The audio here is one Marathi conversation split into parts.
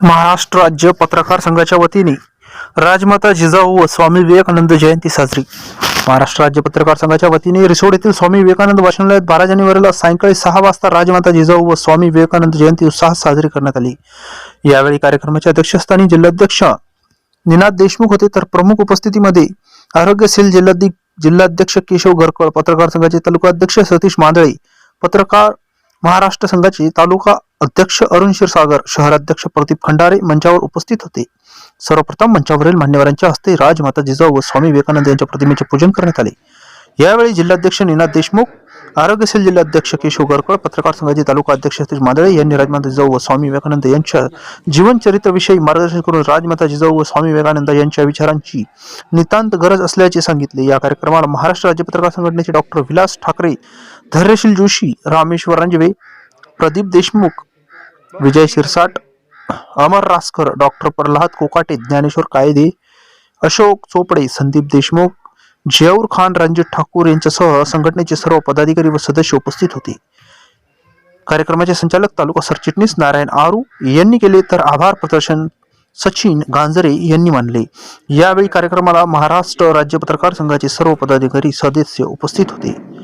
महाराष्ट्र राज्य पत्रकार संघाच्या वतीने राजमाता जिजाऊ व स्वामी विवेकानंद जयंती साजरी. महाराष्ट्र राज्य पत्रकार संघाच्या वतीने रिसोड येथील स्वामी विवेकानंद वाचनालयात बारा जानेवारीला सायंकाळी सहा वाजता राजमाता जिजाऊ व स्वामी विवेकानंद जयंती उत्साहात साजरी करण्यात आली. यावेळी कार्यक्रमाच्या अध्यक्षस्थानी जिल्हाध्यक्ष निनाद देशमुख होते. तर प्रमुख उपस्थितीमध्ये आरोग्यशील जिल्हाधिक जिल्हाध्यक्ष केशव गरकळ पत्रकार संघाचे तालुका अध्यक्ष सतीश मांदळे पत्रकार महाराष्ट्र संघाचे तालुका अध्यक्ष अरुण क्षीरसागर शहराध्यक्ष प्रदीप खंडारे मंचावर उपस्थित होते. सर्वप्रथम मंचावरील मान्यवरांच्या हस्ते राजमाता जिजाऊ व स्वामी विवेकानंद यांच्या प्रतिमेचे पूजन करण्यात आले. यावेळी जिल्हाध्यक्ष निनाद देशमुख आरोग्य सेल जिल्हाध्यक्ष केशव गरकळ पत्रकार संघाचे तालुका अध्यक्ष सतीश मांदळे यांनी राजमाता जिजाऊ व स्वामी विवेकानंद यांच्या जीवनचरित्राविषयी मार्गदर्शन करून राजमाता जिजाऊ व स्वामी विवेकानंद यांच्या विचारांची नितांत गरज असल्याचे सांगितले. या कार्यक्रमाला महाराष्ट्र राज्य पत्रकार संघटनेचे डॉक्टर विलास ठाकरे धैर्यशील जोशी रामेश्वर रांजवे प्रदीप देशमुख विजय शिरसाट अमर रासकर डॉक्टर प्रल्हाद कोकाटे ज्ञानेश्वर कायदे अशोक चोपडे संदीप देशमुख जियाऊर खान रणजित ठाकूर यांच्यासह संघटनेचे सर्व पदाधिकारी व सदस्य उपस्थित होते. कार्यक्रमाचे संचालक तालुका सरचिटणीस नारायण आरू यांनी केले तर आभार प्रदर्शन सचिन गांजरे यांनी मानले. यावेळी कार्यक्रमाला महाराष्ट्र राज्य पत्रकार संघाचे सर्व पदाधिकारी सदस्य उपस्थित होते.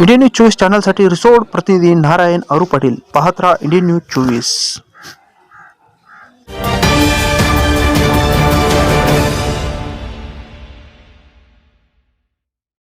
इंडियन न्यूज चोवीस चॅनलसाठी रिसोड प्रतिनिधी नारायण अरु पाटील पाहत राहा इंडियन न्यूज चोवीस.